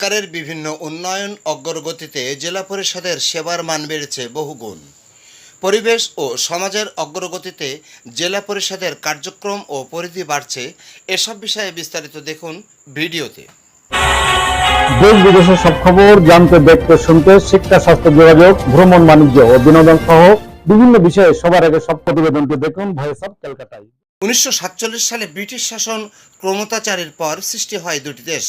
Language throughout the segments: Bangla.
সরকারের বিভিন্ন উন্নয়ন অগ্রগতিতে জেলা পরিষদের সেবার মান বেড়েছে বহুগুণ। পরিবেশ ও সমাজের অগ্রগতিতে জেলা পরিষদের কার্যক্রম ও পরিধি বাড়ছে এসব বিষয়ে বিস্তারিত দেখুন ভিডিওতে। দেশ বিদেশের সব খবর জানতে দেখতে শুনতে শিক্ষা স্বাস্থ্য যোগাযোগ ভ্রমণ বাণিজ্য ও বিনোদন সহ বিভিন্ন বিষয়ে সবার আগে সব প্রতিবেদনটি দেখুন ভয়েস অফ ক্যালকাটায় উনিশশো সাতচল্লিশ সালে ব্রিটিশ শাসন ক্রমতাচারের পর সৃষ্টি হয় দুটি দেশ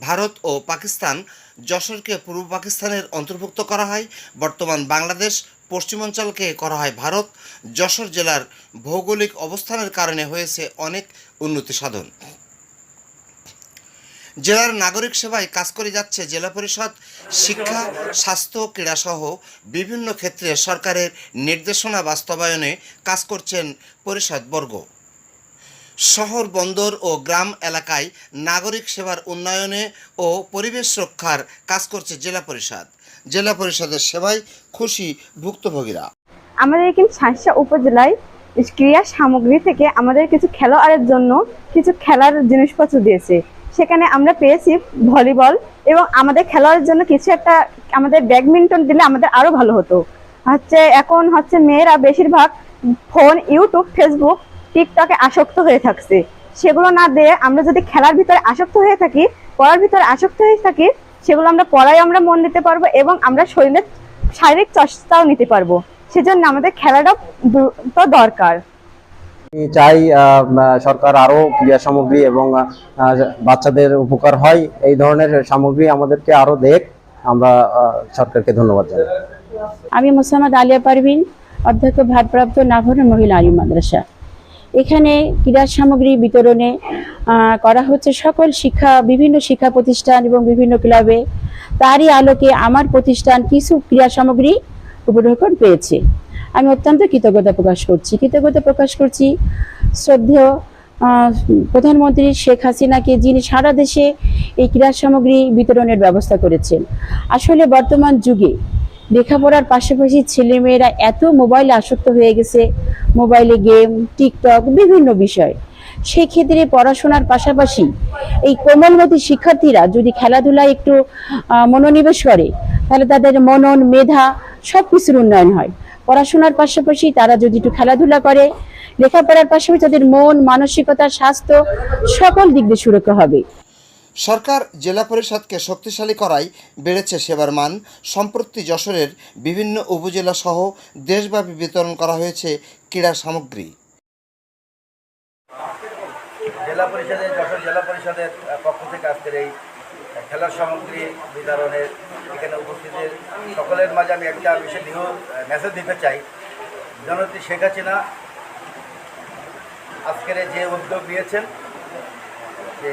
ভারত ও পাকিস্তান যশোরকে পূর্ব পাকিস্তানের অন্তর্ভুক্ত করা হয়। বর্তমান বাংলাদেশ পশ্চিমাঞ্চলকে করা হয় ভারত। যশোর জেলার ভৌগোলিক অবস্থানের কারণে হয়েছে অনেক উন্নতি সাধন। জেলার নাগরিক সেবায় কাজ করে যাচ্ছে জেলা পরিষদ, শিক্ষা, স্বাস্থ্য ক্রীড়াসহ বিভিন্ন ক্ষেত্রে সরকারের নির্দেশনা বাস্তবায়নে কাজ করছেন পরিষদবর্গ শহর বন্দর ও গ্রাম এলাকায় নাগরিক সেবার উন্নয়নে ও পরিবেশ রক্ষার কাজ করছে জেলা পরিষদ। জেলা পরিষদের সেবায় খুশি ভুক্তভোগীরা। আমাদের কিন্তু শাঁসা উপজেলায় ক্রীড়া সামগ্রী থেকে আমাদের কিছু খেলোয়াড়ের জন্য কিছু খেলার জিনিসপত্র দিয়েছে। সেখানে আমরা পেয়েছি ভলিবল এবং আমাদের খেলোয়াড়ের জন্য কিছু একটা আমাদের ব্যাডমিন্টন দিলে আমাদের আরও ভালো হতো। হচ্ছে এখন হচ্ছে মেয়েরা বেশিরভাগ ফোন, ইউটিউব, ফেসবুক টিকটকে আসক্ত হয়ে থাকছে। সেগুলো না দিয়ে আমরা যদি খেলার ভিতরে আসক্ত হয়ে থাকি পড়ার ভিতরে আসক্ত হয়ে থাকি সেগুলো আমরা পড়ায় আমরা মন দিতে পারব এবং আমরা শরীরের শারীরিক চর্চাও নিতে পারব। সেজন্য আমাদের খেলাটা দু- তো দরকার চাই সরকার আরও ক্রীড়া সামগ্রী এবং বাচ্চাদের উপকার হয়। এই ধরনের সামগ্রী আমাদেরকে আরও দেখ। আমরা সরকারকে ধন্যবাদ জানাই। আমি মোসাম্মদ আলিয়া পারভিন অধ্যক্ষ ভারপ্রাপ্ত নাভরণ মহিলা আলী মাদ্রাসা। এখানে ক্রীড়া সামগ্রী বিতরণে করা হচ্ছে সকল শিক্ষা, বিভিন্ন শিক্ষা প্রতিষ্ঠান এবং বিভিন্ন ক্লাবে। তারই আলোকে আমার প্রতিষ্ঠান কিছু ক্রীড়া সামগ্রী উপঢৌকন পেয়েছে। আমি অত্যন্ত কৃতজ্ঞতা প্রকাশ করছি। কৃতজ্ঞতা প্রকাশ করছি শ্রদ্ধেয় প্রধানমন্ত্রী শেখ হাসিনাকে, যিনি সারা দেশে এই ক্রীড়া সামগ্রী বিতরণের ব্যবস্থা করেছেন। আসলে বর্তমান যুগে লেখাপড়ার পাশাপাশি ছেলেমেয়েরা এত মোবাইলে আসক্ত হয়ে গেছে মোবাইলে গেম, টিকটক, বিভিন্ন বিষয়। সেই ক্ষেত্রে পড়াশোনার পাশাপাশি এই কোমলমতি শিক্ষার্থীরা যদি খেলাধুলায় একটু মনোনিবেশ করে, তাহলে তাদের মনন, মেধা সব কিছুর উন্নয়ন হয়। পড়াশোনার পাশাপাশি তারা যদি একটু খেলাধুলা করে, লেখাপড়ার পাশাপাশি তাদের মন, মানসিকতা, স্বাস্থ্য সকল দিক দিয়ে সুরক্ষা হবে। সরকার জেলা পরিষদকে শক্তিশালী করায় বেড়েছে সেবার মান। সম্প্রতি যশোরের বিভিন্ন উপজেলা সহ দেশব্যাপী বিতরণ করা হয়েছে ক্রীড়া সামগ্রী। জেলা পরিষদের যশোর জেলা পরিষদের পক্ষ থেকে আজকের এই খেলার সামগ্রী বিতরণের এখানে উপস্থিতের সকলের মাঝে আমি একটা নিহ মেসেজ দিতে চাই। জননেত্রী শেখ হাসিনা আজকের যে উদ্যোগ নিয়েছেন, যে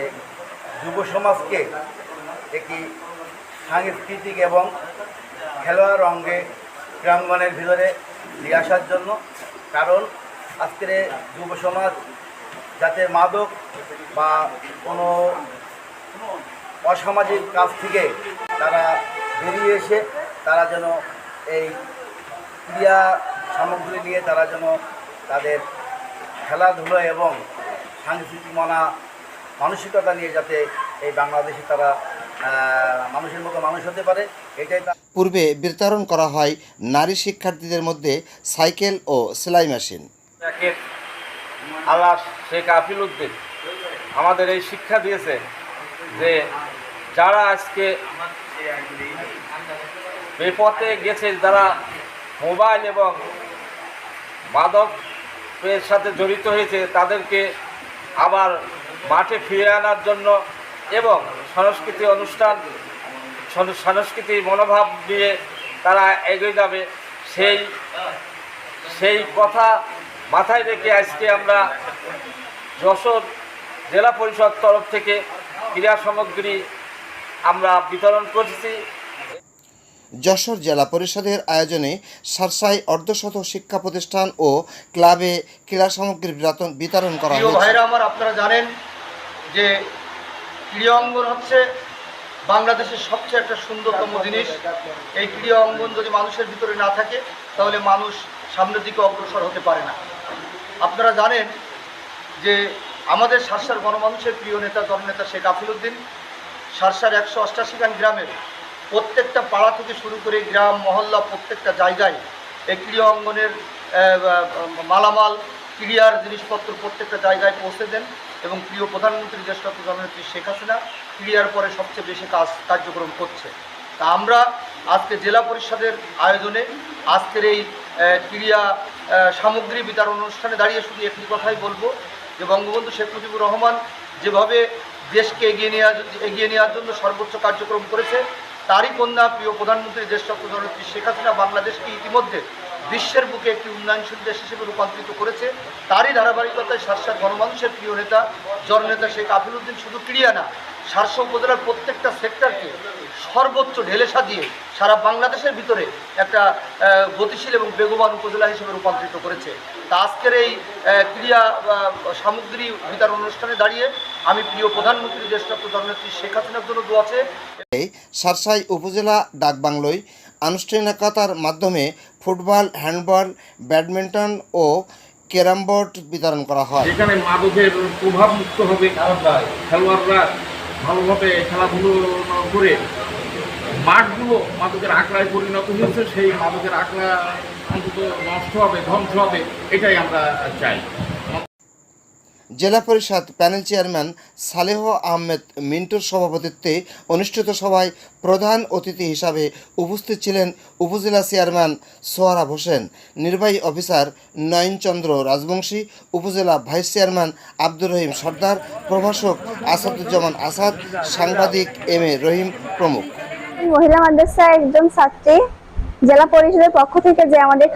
যুব সমাজকে একটি সাংস্কৃতিক এবং খেলোয়াড় অঙ্গে ক্রীড়াঙ্গনের ভিতরে নিয়ে আসার জন্য, কারণ আজকের যুব সমাজ যাতে মাদক বা কোনো অসামাজিক কাজ থেকে তারা বেরিয়ে এসে তারা যেন এই ক্রিয়া সামগ্রী নিয়ে তারা যেন তাদের খেলাধুলো এবং সাংস্কৃতিক মনা মানসিকতা নিয়ে যাতে এই বাংলাদেশে তারা মানুষের মতো মানুষ হতে পারে এটাই তার পূর্বে বিতরণ করা হয় নারী শিক্ষার্থীদের মধ্যে সাইকেল ও সেলাই মেশিন। আল্লাহ শেখ আফিল উদ্দিন আমাদের এই শিক্ষা দিয়েছে যে যারা আজকে বেপথে গেছে যারা মোবাইল এবং মাদকের সাথে জড়িত হয়েছে তাদেরকে আবার মাঠে ফিরে আনার জন্য এবং সংস্কৃতি অনুষ্ঠান সংস্কৃতির মনোভাব নিয়ে তারা এগিয়ে যাবে সেই সেই কথা মাথায় রেখে আজকে আমরা যশোর জেলা পরিষদ তরফ থেকে ক্রীড়া সামগ্রী আমরা বিতরণ করছি। যশোর জেলা পরিষদের আয়োজনে সারসাই অর্ধশত শিক্ষা প্রতিষ্ঠান ও ক্লাবে ক্রীড়া সামগ্রী বিতরণ বিতরণ করা হয়েছে। ভাইরা আমার আপনারা জানেন যে ক্রীড়া অঙ্গন হচ্ছে বাংলাদেশের সবচেয়ে একটা সুন্দরতম জিনিস। এই ক্রীড়া অঙ্গন যদি মানুষের ভিতরে না থাকে, তাহলে মানুষ সামনের দিকে অগ্রসর হতে পারে না। আপনারা জানেন যে আমাদের শাসার গণমানুষের প্রিয় নেতা, দলনেতা শেখ আফিল উদ্দিন সারসার একশো অষ্টাশি গান গ্রামের প্রত্যেকটা পাড়া থেকে শুরু করে গ্রাম, মহল্লা, প্রত্যেকটা জায়গায় এই ক্রীড়া অঙ্গনের মালামাল ক্রীড়ার জিনিসপত্র প্রত্যেকটা জায়গায় পৌঁছে দেন। এবং প্রিয় প্রধানমন্ত্রী দেশরত্ন জননেত্রী শেখ হাসিনা ক্রীড়ার পরে সবচেয়ে বেশি কাজ কার্যক্রম করছে। তা আমরা আজকে জেলা পরিষদের আয়োজনে আজকের এই আহ, সামগ্রী বিতরণ অনুষ্ঠানে দাঁড়িয়ে শুধু একটি কথাই বলব যে বঙ্গবন্ধু শেখ মুজিবুর রহমান যেভাবে দেশকে এগিয়ে নেওয়া এগিয়ে নেওয়ার জন্য সর্বোচ্চ কার্যক্রম করেছে তারই কন্যা প্রিয় প্রধানমন্ত্রী দেশরত্ন জননেত্রী শেখ হাসিনা বাংলাদেশকে ইতিমধ্যে বিশ্বের বুকে একটি উন্নয়নশীল দেশ হিসেবে রূপান্তরিত করেছে, তারই ধারাবাহিকতায় সারসার গণমানুষের প্রিয় নেতা, জননেতা শেখ আফিলুদ্দিন শুধু ক্রিয়া না, সারসা উপজেলার প্রত্যেকটা সেক্টরকে সর্বোচ্চ ঢেলে সাজিয়ে সারা বাংলাদেশের ভিতরে একটা গতিশীল এবং বেগবান উপজেলা হিসেবে রূপান্তরিত করেছে। তা আজকের এই ক্রিয়া সামগ্রী বিতরণ অনুষ্ঠানে দাঁড়িয়ে আমি প্রিয় প্রধানমন্ত্রী দেশরত্ন জননেত্রী শেখ হাসিনার জন্য দোয়াছে সারসাই উপজেলা ডাকবাংলোয় আনুষ্ঠানিকতার মাধ্যমে ফুটবল, হ্যান্ডবল, ব্যাডমিন্টন ও ক্যারাম বোর্ড বিতরণ করা হয়। এখানে মাদকের প্রভাব মুক্ত হবে, খেলোয়াড়রা ভালোভাবে খেলাধুলো করে মাঠগুলো মাদকের আঁকড়ায় পরিণত হয়েছে, সেই মাদকের আঁকড়া অন্তত নষ্ট হবে, ধ্বংস হবে, এটাই আমরা চাই। জেলা পরিষদ প্যানেল চেয়ারম্যান সালেহ আহমেদ মিন্টুর সভাপতিত্বে অনুষ্ঠিত সভায় প্রধান অতিথি হিসাবে উপস্থিত ছিলেন উপজেলা চেয়ারম্যান সোহারাব হোসেন, নির্বাহী অফিসার নয়নচন্দ্র রাজবংশী, উপজেলা ভাইস চেয়ারম্যান আব্দুর রহিম সর্দার, প্রভাষক আসাদুজ্জামান আসাদ, সাংবাদিক এম এ রহিম প্রমুখ। মহিলা মাদ্রাসায় একজন ছাত্রী, জেলা পরিষদের পক্ষ থেকে যে আমাদের